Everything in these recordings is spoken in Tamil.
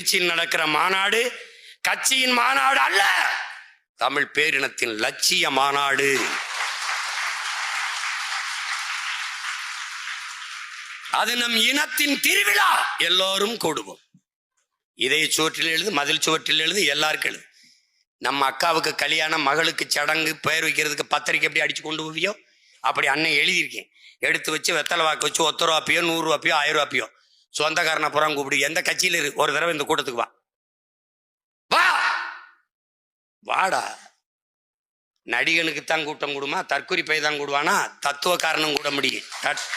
திருச்சியில் நடக்கிற மாநாடு கட்சியின் மாநாடு அல்ல தமிழ் பேரினத்தின் லட்சிய மாநாடு. அது நம் இனத்தின் திருவிழா எல்லோரும் கூடுவோம். இதய சுவற்றில் எழுது மதில் சுவற்றில் எழுது எல்லாருக்கும் எழுது. நம்ம அக்காவுக்கு கல்யாணம் மகளுக்கு சடங்கு பெயர் வைக்கிறதுக்கு பத்திரிக்கை எப்படி அடிச்சு கொண்டு போவியோ அப்படி அண்ணன் எழுதியிருக்கேன். எடுத்து வச்சு வெத்தலை வாக்கு வச்சு ஒத்த ரூபாப்பியோ நூறு ரூபாப்பியோ ஆயிரம் ரூபாப்பியோ சொந்தக்காரனை புறம் கூப்பிடு. எந்த கட்சியில் இரு ஒரு தடவை இந்த கூட்டத்துக்கு வா. வா! வாடா. நடிகனுக்குத்தான் கூட்டம் கூடுமா? தற்குறிப்பை தான் கூடுவானா? தத்துவ காரணம் கூட முடியும். தட்-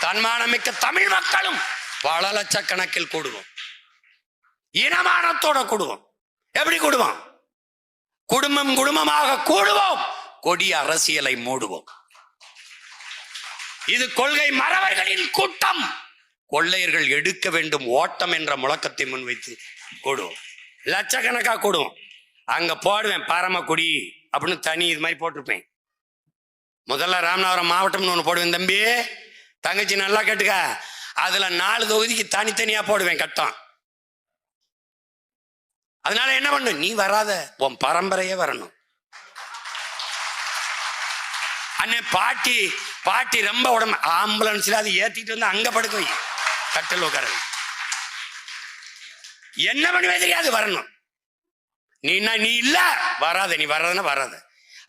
தன்மானமிக்க தமிழ் மக்களும் பல லட்சக்கணக்கில் கூடுவோம். இனமானத்தோட கூடுவோம். எப்படி கூடுவோம்? குடும்பம் குடும்பமாக கூடுவோம். கொடிய அரசியலை மூடுவோம். இது கொள்கை மறவர்களின் கூட்டம். கொள்ளையர்கள் எடுக்க வேண்டும் ஓட்டம் என்ற முழக்கத்தை முன்வைத்து கூடும் லட்சக்கணக்கா கூடும் அங்க போடுவேன் பரமக்குடி அப்படின்னு தனி இது மாதிரி போட்டிருப்பேன். முதல்ல ராமநாதபுரம் மாவட்டம்னு ஒன்று போடுவேன் தம்பி. தங்கச்சி நல்லா கேட்டுக்க. அதுல நாலு தொகுதிக்கு தனித்தனியா போடுவேன் கட்டம். அதனால என்ன பண்ணு நீ வராத. உன் பரம்பரையே வரணும். அண்ணே பாட்டி பாட்டி ரொம்ப உடம்பு ஆம்புலன்ஸ்ல அது ஏத்திட்டு வந்து அங்க படுக்க கட்டில் உட்கார. என்ன பண்ணுவே தெரியாது வரணும். நீனா நீ இல்ல? வராத நீ வராதுன்னா வராத.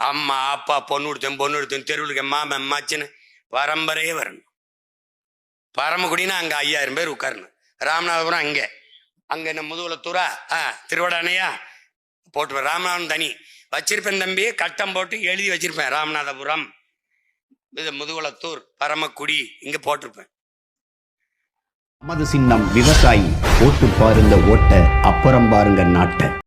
அம்மா அப்பா பொண்ணு கொடுத்தேன் பொண்ணு கொடுத்தேன் தெருவுக்கு மாமன் மச்சன்னு பரம்பரையே வரணும். பரமக்குடினா அங்க ஐயாயிரம் பேர் உட்காரணும். ராமநாதபுரம் அங்கே. அங்க என்ன முதுகுலத்தூரா ஆ திருவடானையா போட்டு ராமநாதபுரம் தனி. வச்சிருப்பேன் தம்பி கட்டம் போட்டு எழுதி வச்சிருப்பேன் ராமநாதபுரம். இது முதுகுலத்தூர் பரமக்குடி இங்க போட்டிருப்பேன். நமது சின்னம் விவசாயி ஓட்டு பாருங்க ஓட்ட அப்புறம் பாருங்க நாட்டை.